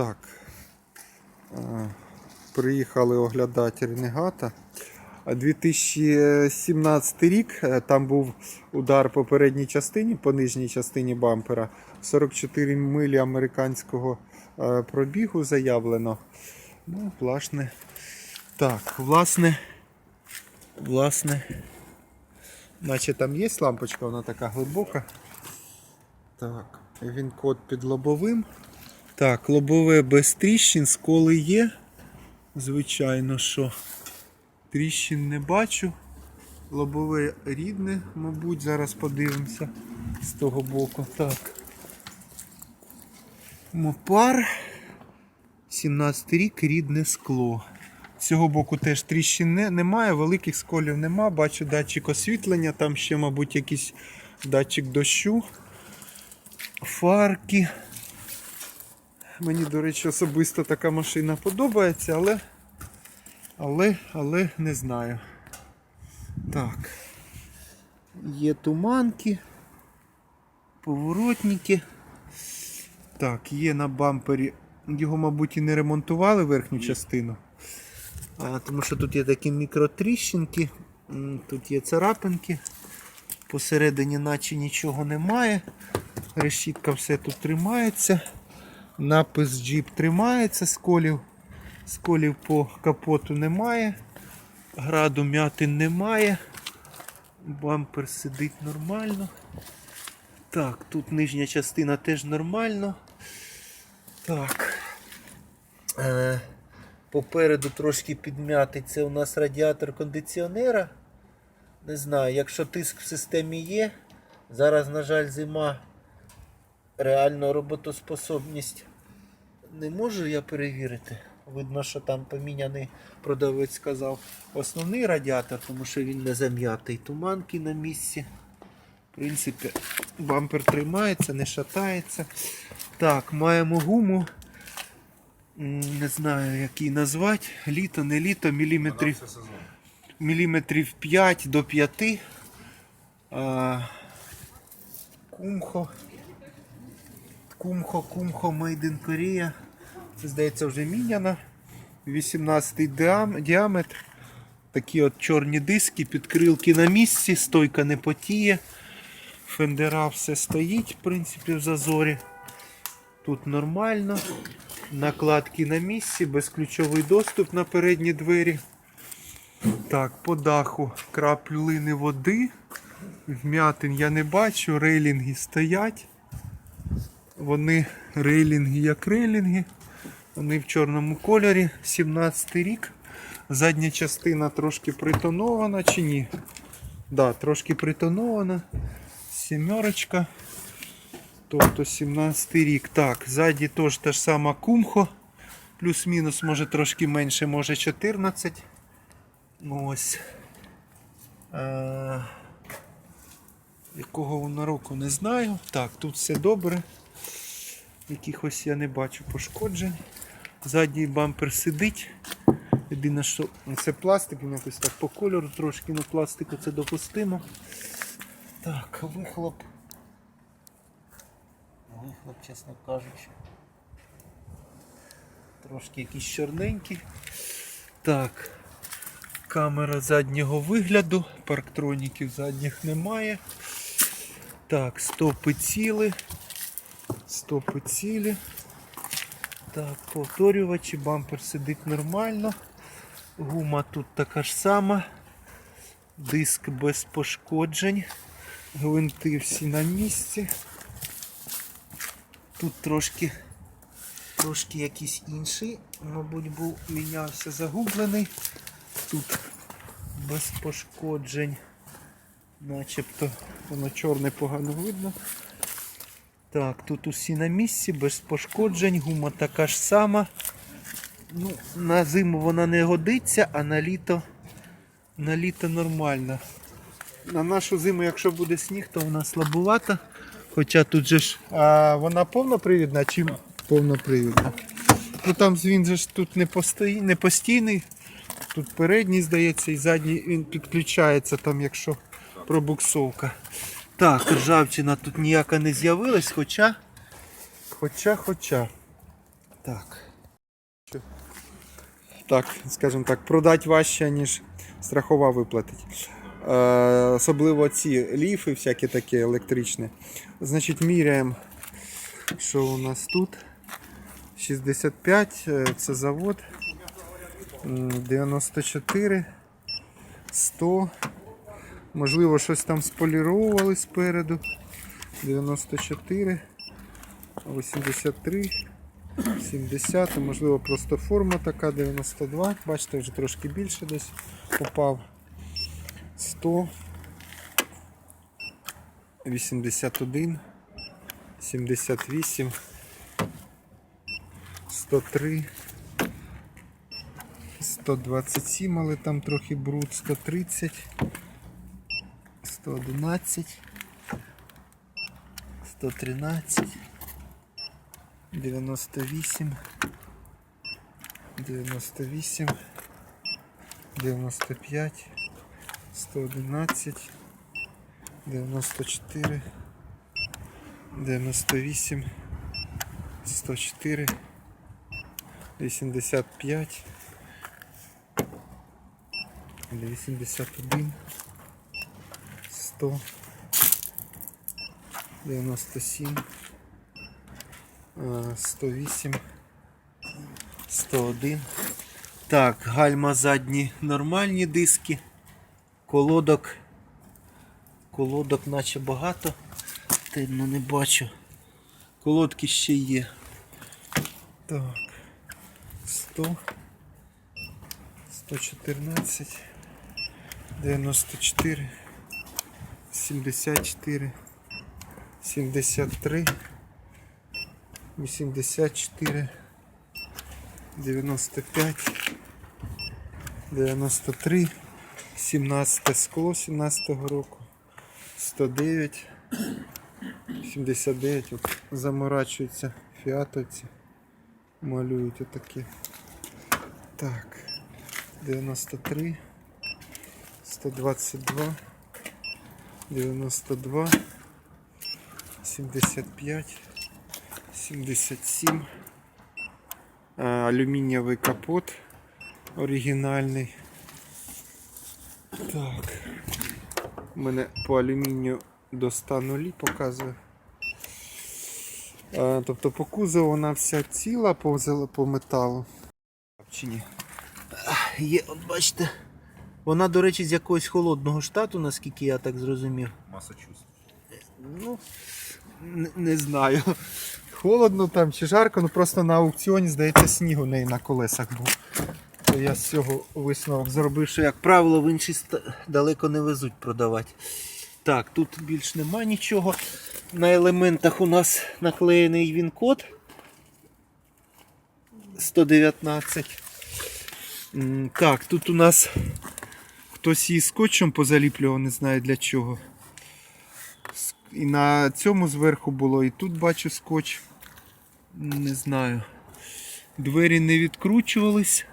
Так. Е, Приїхали оглядати ренегата. 2017 рік е, там був удар по передній частині, по нижній частині бампера. 44 милі американського е, пробігу заявлено. Ну, власне. Так, власне. Власне. Наче там є лампочка, вона така глибока. Так, він код під лобовим. Так, лобове без тріщин, сколи є. Звичайно, що тріщин не бачу. Лобове рідне, мабуть, зараз подивимося з того боку. Так. Мопар. 17 рік, рідне скло. З цього боку теж тріщин не- немає, великих сколів нема. Бачу датчик освітлення, там ще, мабуть, якийсь датчик дощу. Фарки. Мені, до речі, особисто така машина подобається, але, але, але не знаю. Так. Є туманки, поворотники. Так, є на бампері. Його, мабуть, і не ремонтували верхню частину. А, тому що тут є такі мікротріщинки, тут є царапинки. Посередині наче нічого немає. Решітка все тут тримається. Напис Jeep тримається, сколів. Сколів по капоту немає. Граду м'ятин немає. Бампер сидить нормально. Так, тут нижня частина теж нормально. Так. Е, попереду трошки підм'ятий. Це у нас радіатор кондиціонера. Не знаю, якщо тиск в системі є. Зараз, на жаль, зима. Реально роботоспособність не можу я перевірити. Видно, що там поміняний продавець сказав основний радіатор, тому що він не зам'ятий. Туманки на місці. В принципі, бампер тримається, не шатається. Так, маємо гуму. Не знаю, як її назвати. Літо, не літо, міліметрів, міліметрів 5 до 5. А, кумхо. Кумхо, кумхо, Made in. Це здається вже міняно. 18 діам- діаметр. Такі от чорні диски, підкрилки на місці, стойка не потіє. Фендера все стоїть, в принципі, в зазорі. Тут нормально. Накладки на місці, безключовий доступ на передні двері. Так, по даху краплюлини води. Вмятин я не бачу, рейлінги стоять. Вони рейлінги як рейлінги. Вони в чорному кольорі. 17 рік. Задня частина трошки притонована чи ні? Да, трошки притонована. Сімерочка. Тобто 17 рік. Так, ззаді теж та ж сама кумхо. Плюс-мінус, може трошки менше, може 14. Ну, Ось. Е, якого воно року не знаю. Так, тут все добре. Якихось я не бачу пошкоджень. Задній бампер сидить. Єдине, що це пластик, він якось так по кольору трошки, ну пластику це допустимо. Так, вихлоп. Вихлоп, чесно кажучи. Трошки якийсь чорненький. Так. Камера заднього вигляду, парктроніків задніх немає. Так, стопи ціли. Стопи цілі. Так, повторювачі, бампер сидить нормально. Гума тут така ж сама. Диск без пошкоджень. Гвинти всі на місці. Тут трошки, трошки якийсь інший, мабуть, був мінявся загублений. Тут без пошкоджень. Начебто воно чорне погано видно. Так, тут усі на місці, без пошкоджень, гума така ж сама. Ну, на зиму вона не годиться, а на літо, на літо нормально. На нашу зиму, якщо буде сніг, то вона слабувата. Хоча тут же ж а, вона повнопривідна чи повнопривідна. Ну там він же ж тут не, постої, не постійний. Тут передній, здається, і задній він підключається, там, якщо пробуксовка. Так, ржавчина тут ніяка не з'явилась, хоча. Хоча, хоча. Так. Так, скажімо так, продати важче, ніж страхова виплатить. Е, особливо ці ліфи, всякі такі електричні. Значить, міряємо, що у нас тут. 65, е, це завод. 94, 100. Можливо, щось там споліровували спереду. 94, 83. 70, можливо, просто форма така 92. Бачите, вже трошки більше десь попав. 100, 81, 78, 103, 127, але там трохи бруд, 130, 111, 113. 98, 98, 95, 111, 94, 98, 104, 85, 81, 100, 97, Е, 108, 101. Так, гальма задні нормальні диски. Колодок. Колодок наче багато. Ну не бачу. Колодки ще є. Так. 100. 114. 94. 74. 73. 84, 95, 93, 17 скло 17 року, 109, 79, от заморачуються фіатовці, малюють отакі. Так, 93, 122, 92, 75. 77. Алюмінієвий капот оригінальний. Так. У мене по алюмінію до 100 нулі показує. А, тобто по кузову вона вся ціла по, по металу. Чи ні? Є, от бачите. Вона, до речі, з якогось холодного штату, наскільки я так зрозумів. Масачусетс. Ну, не, не знаю. Холодно там чи жарко, ну просто на аукціоні, здається, сніг у неї на колесах був. То я з цього висновок зробив, що, як правило, в інші ста- далеко не везуть продавати. Так, тут більш нема нічого. На елементах у нас наклеєний він-код 119. Так, тут у нас хтось її скотчем позаліплював, не знаю для чого. І на цьому зверху було, і тут бачу скотч. Не знаю. Двері не відкручувались.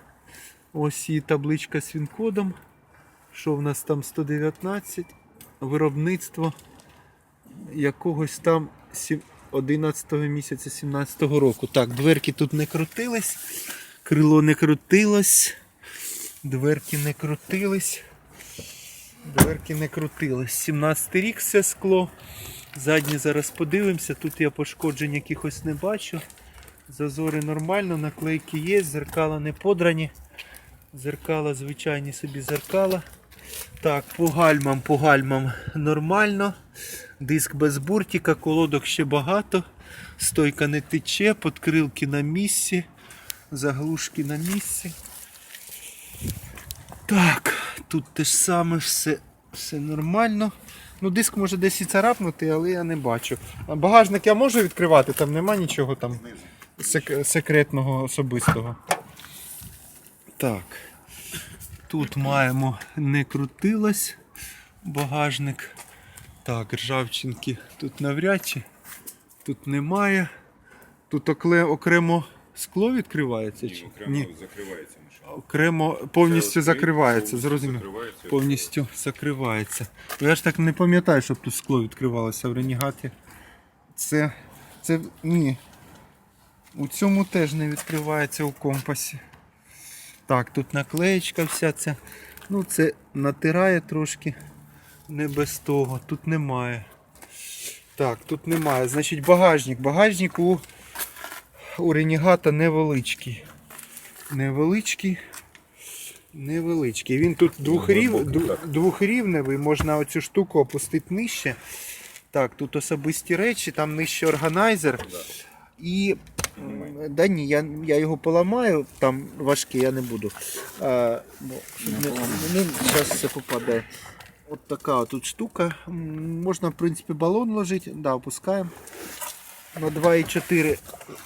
Ось і табличка з він-кодом. Що в нас там 119. Виробництво якогось там 11 місяця 17 року. Так, дверки тут не крутились, крило не крутилось, дверки не крутились. Дверки не крутились. 17 рік все скло. Задні зараз подивимося. Тут я пошкоджень якихось не бачу. Зазори нормально, наклейки є, зеркала не подрані. Зеркала, звичайні собі зеркала. Так, по гальмам, по гальмам нормально. Диск без буртика, колодок ще багато. Стойка не тече, подкрилки на місці, заглушки на місці. Так, тут те ж саме все, все нормально. Ну, диск може десь і царапнути, але я не бачу. Багажник я можу відкривати, там нема нічого там сек- секретного особистого. Так. Тут маємо не крутилось багажник. Так, ржавчинки тут навряд чи. Тут немає. Тут окремо скло відкривається? Чи? Окремо закривається машина. Окремо повністю Це закривається, повністю закривається. Повністю закривається. Я ж так не пам'ятаю, щоб тут скло відкривалося в Ренігаті. Це. Це. Ні. У цьому теж не відкривається у компасі. Так, тут наклеєчка вся ця. Ну, це натирає трошки. Не без того. Тут немає. Так, тут немає. Значить, багажник. Багажник у, у Ренігата невеличкий. Невеличкий. Невеличкий. Він тут двохрів... ду- двохрівневий, можна оцю штуку опустити нижче. Так, тут особисті речі, там нижче органайзер. І. Да ні, я, я його поламаю, там важкий, я не буду. А, бо, щоб не, не, зараз все попаде. От така тут штука. Можна, в принципі, балон ложити. Да, опускаємо. На 2,4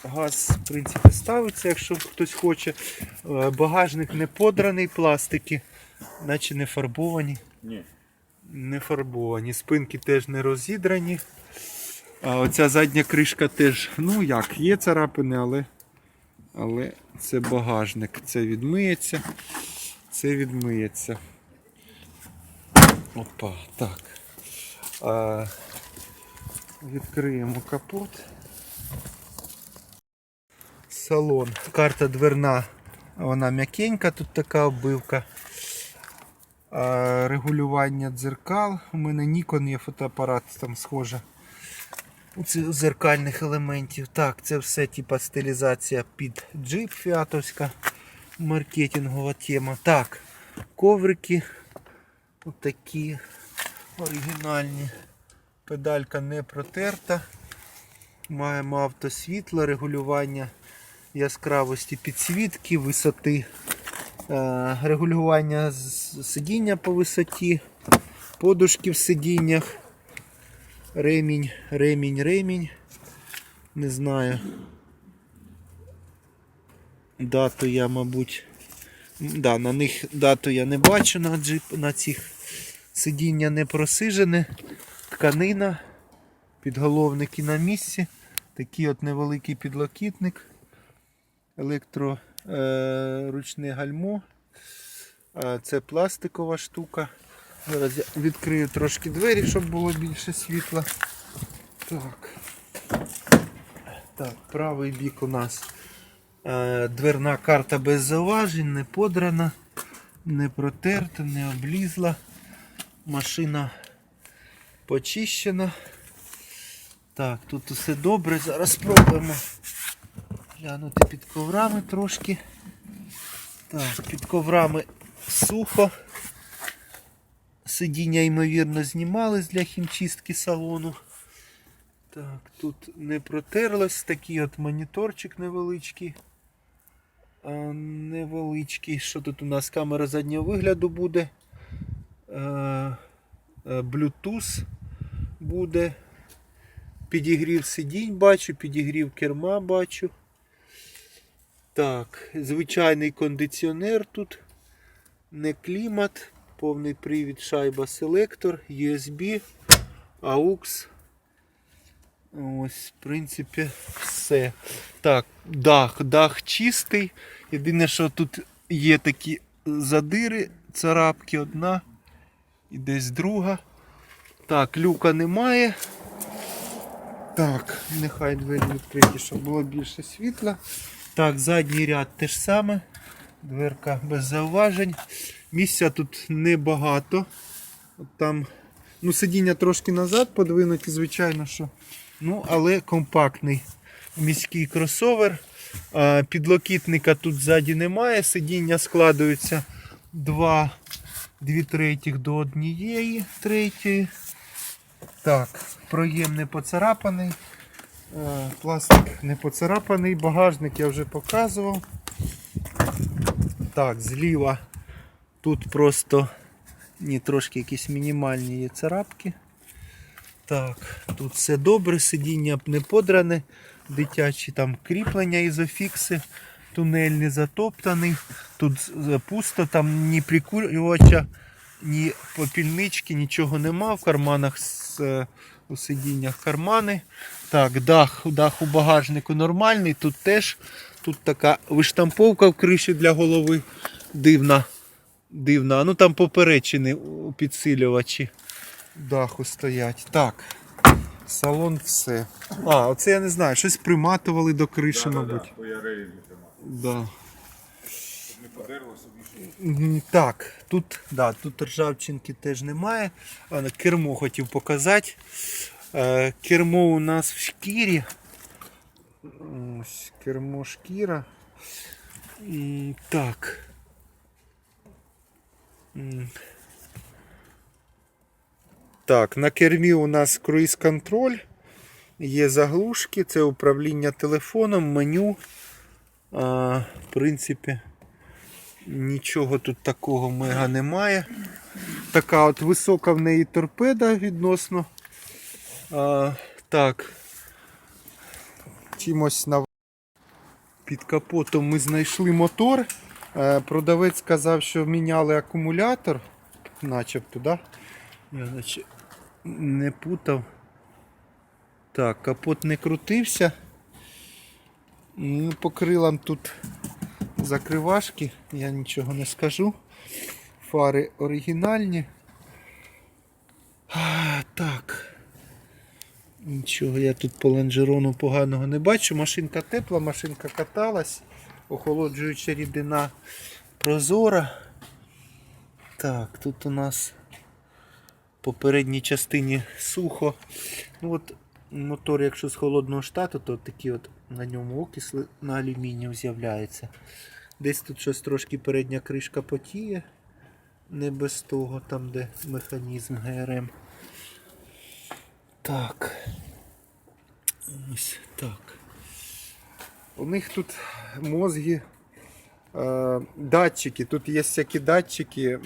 газ, в принципі, ставиться, якщо хтось хоче. Е, Багажник не подраний, пластики, наче не фарбовані. Ні. Не фарбовані. Спинки теж не розідрані. А оця задня кришка теж, ну як, є царапини, але, але це багажник. Це відмиється. Це відмиється. Опа, так. А, відкриємо капот. Салон. Карта дверна. Вона м'якенька, тут така оббивка. Регулювання дзеркал. У мене Nikon є фотоапарат, там схоже. У зеркальних елементів. Так, це все типа стилізація під джип фіатовська. Маркетингова тема. Так, коврики. Отакі оригінальні. Педалька не протерта. Маємо автосвітло, регулювання яскравості підсвітки, висоти, е, регулювання сидіння по висоті, подушки в сидіннях, ремінь, ремінь, ремінь. Не знаю. Дату я, мабуть. Да, на них дату я не бачу на джип, на цих сидіння не просижене. Тканина, підголовники на місці. Такий от невеликий підлокітник електроручне гальмо. Це пластикова штука. Зараз я відкрию трошки двері, щоб було більше світла. Так. Так, правий бік у нас е, дверна карта без зауважень, не подрана, не протерта, не облізла. Машина почищена. Так, тут усе добре. Зараз спробуємо глянути під коврами трошки. Так, під коврами сухо. Сидіння, ймовірно, знімались для хімчистки салону. Так, тут не протерлось, такий от моніторчик невеличкий. А, невеличкий. Що тут у нас камера заднього вигляду буде? Bluetooth буде. Підігрів сидінь бачу, підігрів керма бачу. Так, звичайний кондиціонер тут. Не клімат, повний привід, шайба селектор, USB, AUX. Ось, в принципі, все. Так, дах, дах чистий. Єдине, що тут є такі задири, царапки одна і десь друга. Так, люка немає. Так, нехай двері відкриті, щоб було більше світла. Так, задній ряд те ж саме. Дверка без зауважень. Місця тут небагато. От там, ну, сидіння трошки назад подвинуті, звичайно, що. Ну, але компактний міський кросовер. Підлокітника тут ззаді немає. Сидіння складується 2, 2 третіх до однієї третьої. Так, проєм не поцарапаний. Е, Пластик не поцарапаний, багажник я вже показував. Так, зліва тут просто ні, трошки якісь мінімальні є царапки. Так, тут все добре, сидіння не подране, дитячі там кріплення ізофікси, тунель не затоптаний, тут з- пусто, там ні прикурювача, ні попільнички, нічого нема. В карманах е, у сидіннях кармани. Так, дах, дах у багажнику нормальний. Тут теж тут така виштамповка в криші для голови. Дивна. Дивна. Ну там поперечини у підсилювачі даху стоять. Так. салон все. А, оце я не знаю, щось приматували до криші, мабуть. Да. Подерло собі. Так, тут, да, тут ржавчинки теж немає. Кермо хотів показати. Е, Кермо у нас в шкірі. Ось, кермо шкіра. Так. Так, на кермі у нас круїз-контроль. Є заглушки, це управління телефоном, меню. А, в принципі, Нічого тут такого мега немає. Така от висока в неї торпеда відносно. А, так. Чимось на під капотом ми знайшли мотор. Е, Продавець сказав, що міняли акумулятор. Начебто, да? Я наче не путав. Так, капот не крутився. Ну, По крилам тут закривашки, я нічого не скажу. Фари оригінальні. А, так. Нічого я тут по лонжерону поганого не бачу. Машинка тепла, машинка каталась, охолоджуюча рідина прозора. Так, тут у нас по передній частині сухо. Ну от мотор, якщо з холодного штату, то такі от на ньому окисли на алюмінію з'являється. Десь тут щось трошки передня кришка потіє. Не без того, там де механізм ГРМ. Так. Ось так. У них тут мозги, е, датчики. Тут є всякі датчики.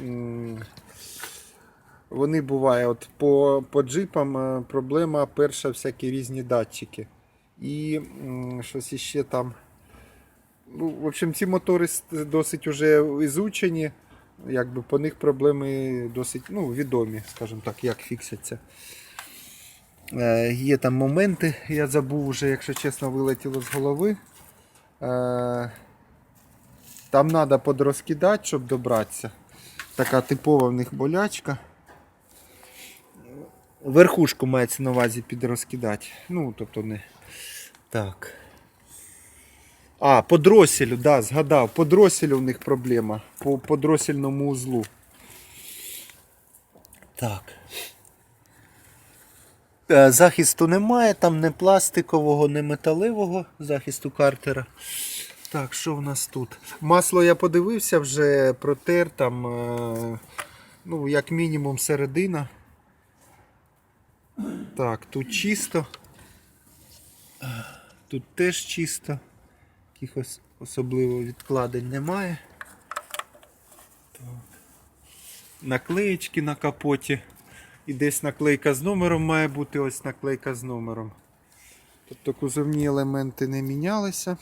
Вони буває, от по, по джипам е, проблема перша всякі різні датчики. І щось іще там. Ну, в общем, ці мотори досить вже ізучені. Якби по них проблеми досить ну, відомі, скажімо так, як фіксяться. Е, є там моменти, я забув вже, якщо чесно, вилетіло з голови. Е, там треба подрозкидати, щоб добратися. Така типова в них болячка. Верхушку мається на увазі підрозкидати. Ну, тобто не. Так. А, по дроселю, да, згадав. По дроселю в них проблема. По, по дросельному узлу. Так. Е, Захисту немає, там не пластикового, не металевого захисту картера. Так, що в нас тут? Масло я подивився вже протер, там, е, ну, як мінімум середина. Так, тут чисто. Тут теж чисто. Якихось особливо відкладень немає. Так. Наклеєчки на капоті. І десь наклейка з номером має бути ось наклейка з номером. Тобто кузовні елементи не мінялися.